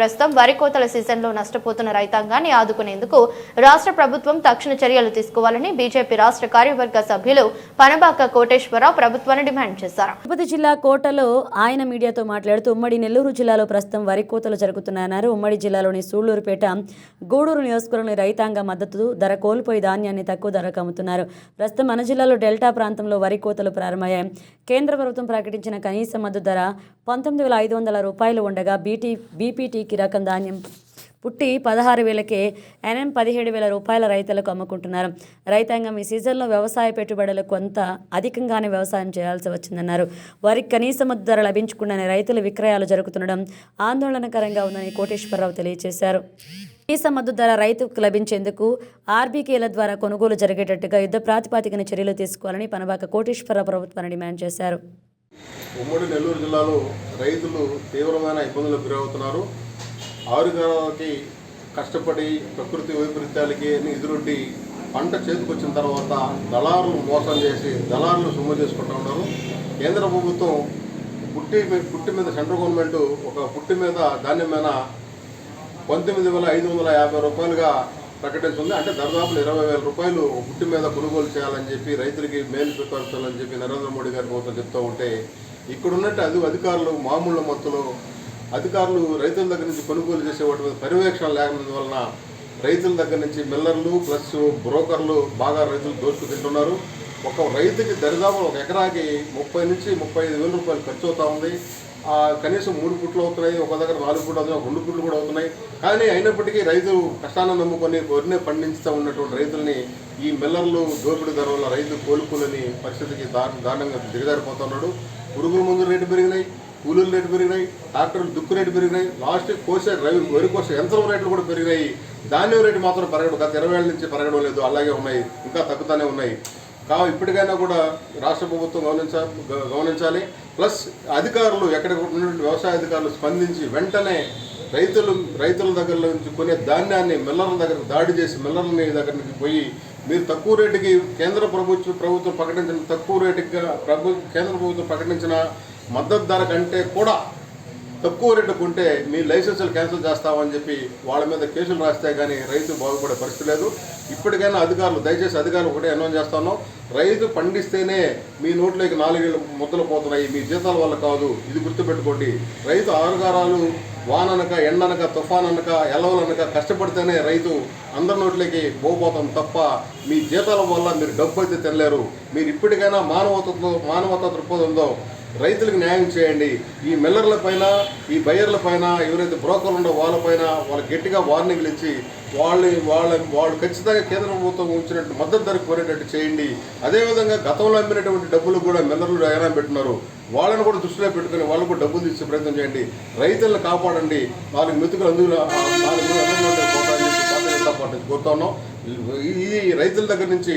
ప్రస్తుతం వరి కోతల సీజన్లో నష్టపోతున్న రైతాంగాన్ని ఆదుకునేందుకు రాష్ట్ర ప్రభుత్వం తక్షణ చర్యలు తీసుకోవాలని బీజేపీ రాష్ట్ర కార్యవర్గ సభ్యులు పనబాక కోటేశ్వరరావు ప్రభుత్వాన్ని డిమాండ్ చేశారు. తిరుపతి జిల్లా కోటలో ఆయన మీడియాతో మాట్లాడుతూ ఉమ్మడి నెల్లూరు జిల్లాలో ప్రస్తుతం వరి కోతలు జరుగుతున్నాయన్నారు. ఉమ్మడి జిల్లాలోని సూళ్ళూరుపేట గూడూరు నియోజకవర్గంలోని రైతాంగ మద్దతు ధర కోల్పోయి ధాన్యాన్ని తక్కువ ధరకు అమ్ముతున్నారు. ప్రస్తుతం మన జిల్లాలో డెల్టా ప్రాంతంలో వరి కోతలు ప్రారంభమయ్యాయి. కేంద్ర ప్రభుత్వం ప్రకటించిన కనీస మద్దతు ధర పంతొమ్మిది వేల ఐదు వందల రూపాయలు ఉండగా బీటీ బీపీటీకి రకం ధాన్యం పుట్టి పదహారు వేలకే ఎన్ఎం పదిహేడు వేల రూపాయల రైతులకు అమ్ముకుంటున్నారు. రైతాంగం ఈ సీజన్లో వ్యవసాయ పెట్టుబడులు కొంత అధికంగానే వ్యవసాయం చేయాల్సి వచ్చిందన్నారు. వారికి కనీస ధర లభించకుండానే రైతుల విక్రయాలు జరుగుతుండడం ఆందోళనకరంగా ఉందని కోటేశ్వరరావు తెలియజేశారు కనీస మద్దతు ధర రైతుకు లభించేందుకు ఆర్బీకేల ద్వారా కొనుగోలు జరిగేటట్టుగా యుద్ధ ప్రాతిపాదికన చర్యలు తీసుకోవాలని పనబాక కోటేశ్వరరావు ప్రభుత్వాన్ని డిమాండ్ చేశారు. ఉమ్మడి నెల్లూరు జిల్లాలో రైతులు తీవ్రమైన ఇబ్బందులకు గురవుతున్నారు. ఆరుగాలకి కష్టపడి ప్రకృతి వైపరీత్యాలకి అన్ని ఎదురొడ్డి పంట చేతికొచ్చిన తర్వాత దళారులు మోసం చేసి దళారులు సొమ్ము చేసుకుంటూ ఉన్నారు. కేంద్ర ప్రభుత్వం పుట్టి మీ- పుట్టి మీద సెంట్రల్ గవర్నమెంట్ ఒక పుట్టి మీద ధాన్యం మీద పంతొమ్మిది వేల ఐదు వందల యాభై రూపాయలుగా ప్రకటించింది. అంటే దాదాపు ఇరవై వేల రూపాయలు పుట్టి మీద కొనుగోలు చేయాలని చెప్పి రైతులకి మేలు చూపించాలని చెప్పి నరేంద్ర మోడీ గారి ప్రభుత్వం చెప్తూ ఉంటే ఇక్కడున్నట్టు అది అధికారులు మామూలు మొత్తంలో అధికారులు రైతుల దగ్గర నుంచి కొనుగోలు చేసే వాటి మీద పర్యవేక్షణ లేకపోవడం వలన రైతుల దగ్గర నుంచి మిల్లర్లు ప్లస్ బ్రోకర్లు బాగా రైతులు దోచుకు తింటున్నారు. ఒక రైతుకి దరిదాపు ఒక ఎకరాకి ముప్పై నుంచి ముప్పై ఐదు వేల రూపాయలు ఖర్చు అవుతా ఉంది. కనీసం మూడు పుట్లు అవుతున్నాయి ఒక దగ్గర నాలుగు పుట్లు అవుతున్నాయి రెండు పుట్లు కూడా అవుతున్నాయి. కానీ అయినప్పటికీ రైతులు కష్టాన్ని నమ్ముకొని వరినే పండించుతూ ఉన్నటువంటి రైతుల్ని ఈ మిల్లర్లు దోపిడీ ధర వల్ల రైతు కోలుకోలేని పరిస్థితికి దారు దారుణంగా దిగజారిపోతున్నాడు. పురుగుల మందు రేటు పెరిగినాయి. కూలీల రేటు పెరిగినాయి ట్రాక్టర్లు దుక్కు రేటు పెరిగినాయి లాస్ట్ కోసే రవి వరి కోసే యంత్రం రేట్లు కూడా పెరిగినాయి. ధాన్యం రేటు మాత్రం పెరగడం గత ఇరవై ఏళ్ళ నుంచి పెరగడం లేదు అలాగే ఉన్నాయి ఇంకా తగ్గుతూనే ఉన్నాయి. కావు ఇప్పటికైనా కూడా రాష్ట్ర ప్రభుత్వం గమనించ గమనించాలి. ప్లస్ అధికారులు ఎక్కడ ఉన్నటువంటి వ్యవసాయ అధికారులు స్పందించి వెంటనే రైతులు రైతుల దగ్గర నుంచి కొనే ధాన్యాన్ని మిల్లర్ల దగ్గర దాడి చేసి మిల్లర్ల దగ్గరికి పోయి మీరు తక్కువ రేటుకి కేంద్ర ప్రభుత్వం ప్రభుత్వం ప్రకటించిన తక్కువ రేటుగా ప్రభు కేంద్ర ప్రభుత్వం ప్రకటించిన మద్దతు ధర కంటే కూడా తక్కువ రేటు కొంటే మీ లైసెన్సులు క్యాన్సిల్ చేస్తామని చెప్పి వాళ్ళ మీద కేసులు రాస్తే కానీ రైతు బాగుపడే పరిస్థితి లేదు. ఇప్పటికైనా అధికారులు దయచేసి అధికారులు ఒకటే అనౌన్స్ చేస్తాను రైతు పండిస్తేనే మీ నోట్లోకి నాలుగేళ్ళు ముద్దలు పోతున్నాయి మీ జీతాల వల్ల కాదు. ఇది గుర్తుపెట్టుకోండి. రైతు ఆరుగారాలు వాననక ఎండనక తుఫాన్ అనక ఎలవలనక కష్టపడితేనే రైతు అందరి నోట్లోకి పోపోతాం తప్ప మీ జీతాల వల్ల మీరు డబ్బు అయితే తినలేరు. మీరు ఇప్పటికైనా మానవతతో మానవత దృక్పథంతో రైతులకు న్యాయం చేయండి. ఈ మిల్లర్ల పైన ఈ బయ్యర్ల పైన ఎవరైతే బ్రోకర్లు ఉండో వాళ్ళపైన వాళ్ళు గట్టిగా వార్నింగ్లు ఇచ్చి వాళ్ళు వాళ్ళ వాళ్ళు ఖచ్చితంగా కేంద్ర ప్రభుత్వం ఉంచినట్టు మద్దతు ధరకు కోరేటట్టు చేయండి. అదేవిధంగా గతంలో అమ్మినటువంటి డబ్బులు కూడా మిల్లర్లు ఎగరా పెట్టినారు. వాళ్ళని కూడా దృష్టిలో పెట్టుకుని వాళ్ళు కూడా డబ్బులు తీసే ప్రయత్నం చేయండి. రైతులను కాపాడండి. నాలుగు మెతుకులు అందులో నాలుగు అందులో పోతాయని చెప్పి భారతీయ జనతా పార్టీ కోరుతా ఉన్నాం. ఈ రైతుల దగ్గర నుంచి